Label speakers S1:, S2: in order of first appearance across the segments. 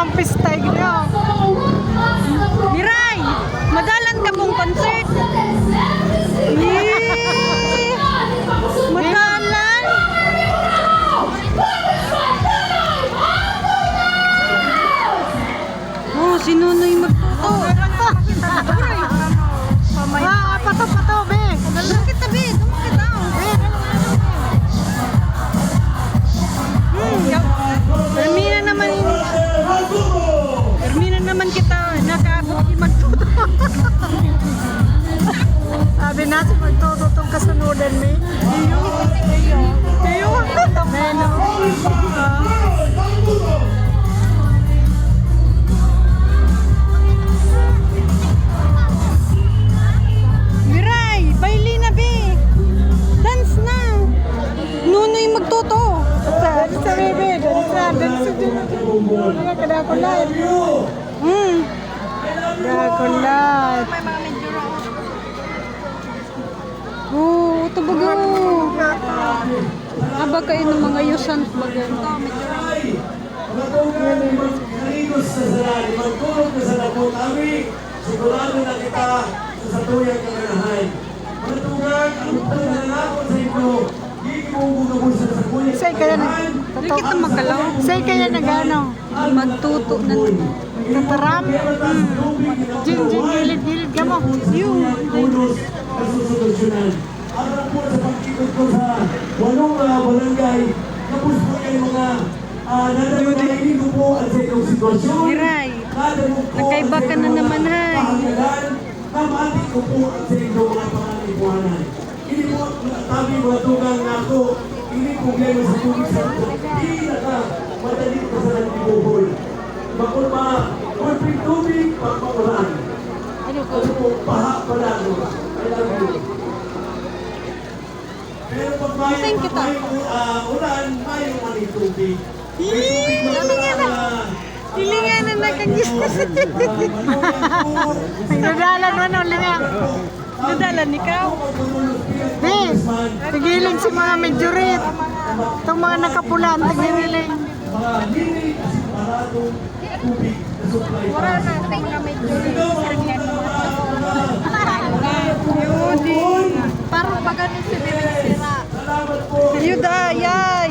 S1: naman pistay
S2: kita, nakaabot yung magtuto.
S1: Sabi natin magtuto itong kasunudan, me. Iyo. Iyo. Iyo. Meno.
S2: Miray, baili na, be. Dance na. Nunoy magtuto.
S1: Sa. Kadakulat.
S2: Oh, ito baga. Aba kayo ng mga yusan baga.
S3: Kanigos sa sarali, magtulog na sa labot kami, sigurado na kita sa satuyang kaganahan. Matugan, ang pagkakalakot sa inyo, di mo bugabos sa
S1: Say kaya na.
S2: Hindi kita magkalaw.
S1: Say kaya na gano.
S2: Magtuto na.
S1: Tataram. Jin, jin, gilid, gilid ka mo.
S3: Yung Aram po sa pagkikot ko sa walong uh, barangay, tapos po kayo mga uh, nananayin ko po at sa inyong sitwasyon. Mo
S2: Nagkaiba
S3: ang
S2: ka na naman,
S3: mga
S2: hay.
S3: Kamati ko po ang sa inyong mga pangalipuanan. Hindi po tabi mga tugang hindi problema sa tubig sa ito. Hindi naka madali ko sa nagbibuhol. Bakit ba, kung tubig, pagpakulaan. Ano po, paha pala. I love you. Pero pag may, may uh, ulan, may umaning tubig. May tubig na
S2: Hilingan na nakagis.
S1: Nagdadalan mo no, linga.
S2: Nadalan ikaw.
S1: Si mga medjurit. Itong mga nakapulan, tigiling.
S3: mga linig, parado, tubig na.
S2: Wala na ito mga medyo. Parang baga na si Sira.
S3: Salamat po.
S2: Yuda, yay!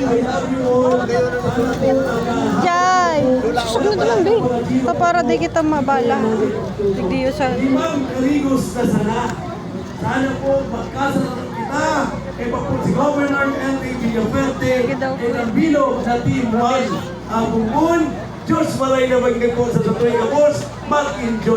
S2: Yay! Susunod lang, be. Ta para di kita mabala. Digdiyo sa...
S3: Limang karigos na sana. Po magkasalan kita kay Papun si Governor Enrique Villaferte
S2: Sige daw po.
S3: and ang bilog na Team 1. Ang Bumbun, Diyos malay na magnig po sa Satuay Kapos. Mag-enjoy.